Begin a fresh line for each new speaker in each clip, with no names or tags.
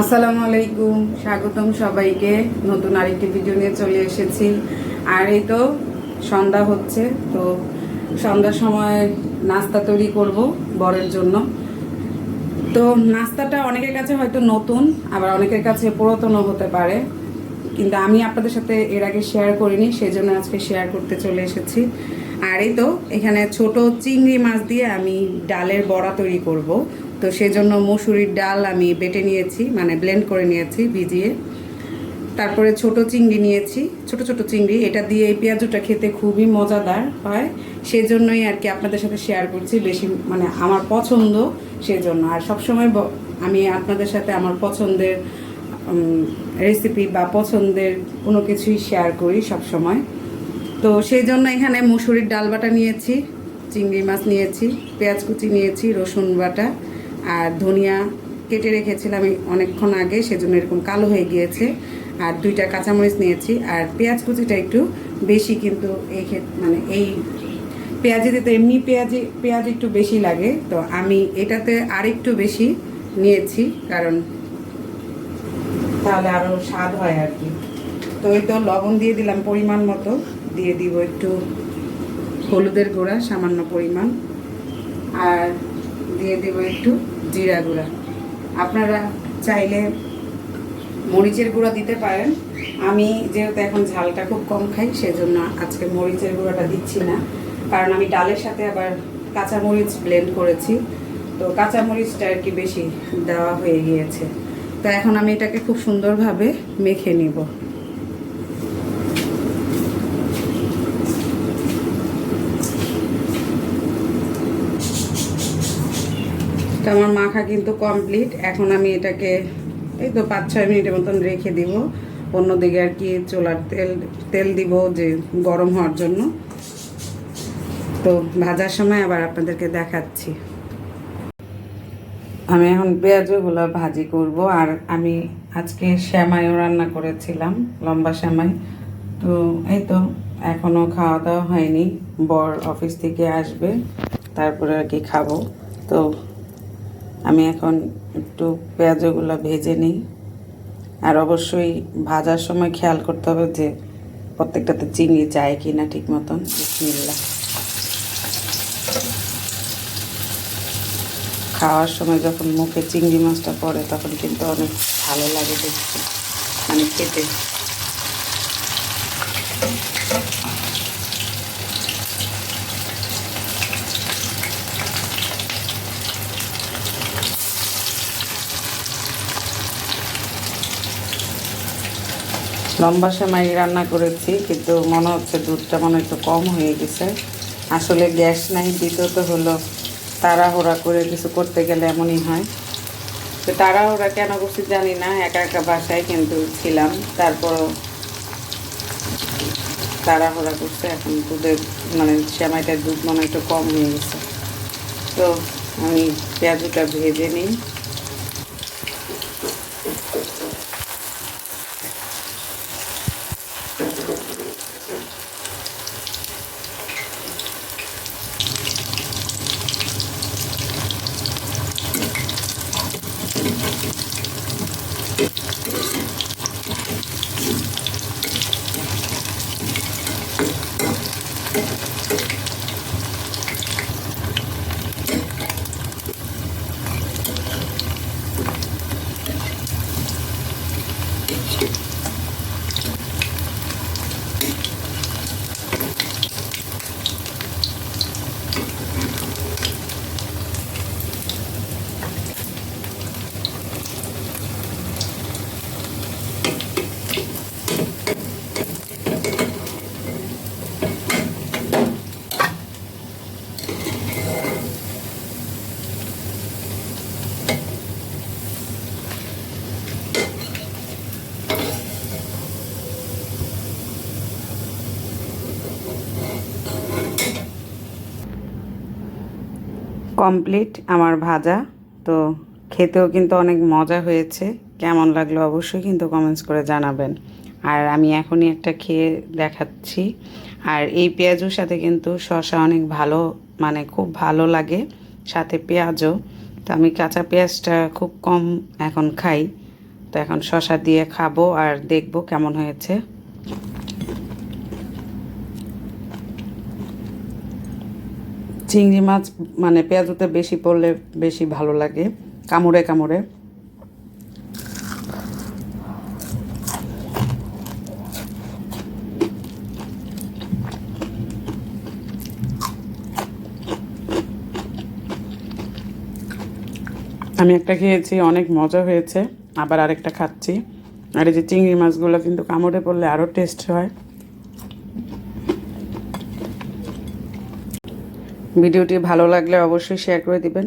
আসসালামু আলাইকুম, স্বাগতম সবাইকে। নতুন আরেকটি ভিডিও নিয়ে চলে এসেছি। আর এই তো সন্ধ্যা হচ্ছে, তো সন্ধ্যার সময় নাস্তা তৈরি করব বরের জন্য। তো নাস্তাটা অনেকের কাছে হয়তো নতুন, আবার অনেকের কাছে পুরাতনও হতে পারে। কিন্তু আমি আপনাদের সাথে এর আগে শেয়ার করিনি সেই জন্য আজকে শেয়ার করতে চলে এসেছি। আর এই তো, এখানে ছোট চিংড়ি মাছ দিয়ে আমি ডালের বড়া তৈরি করব। তো সেই জন্য মসুরির ডাল আমি বেটে নিয়েছি মানে ব্লেন্ড করে নিয়েছি ভিজিয়ে। তারপরে ছোট চিংড়ি নিয়েছি, ছোট ছোট চিংড়ি। এটা দিয়ে এই পেঁয়াজুটা খেতে খুবই মজাদার হয়। সেজন্যই আর কি আপনাদের সাথে শেয়ার করছি, বেশি মানে আমার পছন্দ সেজন্য। আর সবসময় আমি আপনাদের সাথে আমার পছন্দের রেসিপি বা পছন্দের কোনো কিছুই শেয়ার করি সব সময় তো সেই জন্য এখানে মুসুরির ডাল বাটা নিয়েছি, চিংড়ি মাছ নিয়েছি, পেঁয়াজ কুচি নিয়েছি, রসুন বাটা আর ধনিয়া কেটে রেখেছিলাম অনেকক্ষণ আগে, সেজন্য এরকম কালো হয়ে গিয়েছে। আর দুইটা কাঁচামরিচ নিয়েছি আর পেঁয়াজ কুচিটা একটু বেশি কিন্তু এই মানে এই পেঁয়াজিতে দিতে, এমনি পেঁয়াজি, পেঁয়াজ একটু বেশি লাগে। তো আমি এটাতে আরেকটু বেশি নিয়েছি কারণ তাহলে আরও স্বাদ হয় আর কি। তো এই তো লবণ দিয়ে দিলাম পরিমাণ মতো। দিয়ে দিব একটু হলুদের গুঁড়া, সামান্য পরিমাণ। আর দিয়ে দিব একটু জিরা গুঁড়া। আপনারা চাইলে মরিচের গুঁড়া দিতে পারেন। আমি যেহেতু এখন ঝালটা খুব কম খাই, সেজন্য আজকে মরিচের গুঁড়াটা দিচ্ছি না। কারণ আমি ডালের সাথে আবার কাঁচা মরিচ ব্লেন্ড করেছি। তো কাঁচা মরিচটা আর কি বেশি দেওয়া হয়ে গিয়েছে। তো এখন আমি এটাকে খুব সুন্দরভাবে মেখে নিব। আমার মাখা কিন্তু কমপ্লিট এখন আমি এটাকে এই তো পাঁচ ছয় মিনিটের মতন রেখে দিব। অন্যদিকে আর কি চোলার তেল তেল দিব যে গরম হওয়ার জন্য। তো ভাজার সময় আবার আপনাদেরকে দেখাচ্ছি। আমি এখন পেঁয়াজগুলো ভাজি করব আর আমি আজকে শ্যামাইও রান্না করেছিলাম, লম্বা শ্যামাই। তো এই তো এখনও খাওয়া দাওয়া হয়নি, বর অফিস থেকে আসবে, তারপরে আর কি খাব। তো আমি এখন একটু পেঁয়াজগুলো ভেজে নিই। আর অবশ্যই ভাজার সময় খেয়াল করতে হবে যে প্রত্যেকটাতে চিংড়ি যায় কি না ঠিক মতন, বিসমিল্লাহ। খাওয়ার সময় যখন মুখে চিংড়ি মাছটা পড়ে, তখন কিন্তু অনেক ভালো লাগে দেখতে মানে খেতে। লম্বা সেমাই রান্না করেছি, কিন্তু মনে হচ্ছে দুধটা মনে একটু কম হয়ে গেছে। আসলে গ্যাস নাই, দ্বিতীয়ত হলো তাড়াহুড়া করে কিছু করতে গেলে এমনই হয়। তো তাড়াহুড়া কেন করছি জানি না, একা একা বাসায় কিন্তু ছিলাম। তারপরও তাড়াহুড়া করছে, এখন দুধের মানে সেমাইটার দুধ মানে একটু কম হয়ে গেছে। তো আমি পেঁয়াজুটা ভেজে নিই। কমপ্লিট আমার ভাজা। তো খেতেও কিন্তু অনেক মজা হয়েছে। কেমন লাগল অবশ্যই কিন্তু কমেন্টস করে জানাবেন। আর আমি এখনই একটা খেয়ে দেখাচ্ছি। আর এই পেঁয়াজুর সাথে কিন্তু শসা অনেক ভালো মানে খুব ভালো লাগে। সাথে পেঁয়াজও। তো আমি কাঁচা পেঁয়াজটা খুব কম এখন খাই। তো এখন শশা দিয়ে খাব আর দেখব কেমন হয়েছে। চিংড়ি মাছ মানে পেঁয়াজুতে বেশি পড়লে বেশি ভালো লাগে, কামড়ে কামড়ে। আমি একটা খেয়েছি, অনেক মজা হয়েছে, আবার আরেকটা খাচ্ছি। আর এই যে চিংড়ি মাছগুলো কিন্তু কামড়ে পড়লে আরও টেস্ট হয়। ভিডিওটি ভালো লাগলে অবশ্যই শেয়ার করে দিবেন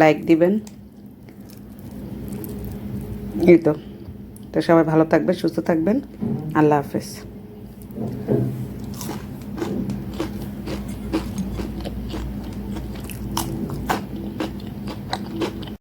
লাইক দিবেন। এই তো। তো সবাই ভালো থাকবেন, সুস্থ থাকবেন। আল্লাহ হাফেজ।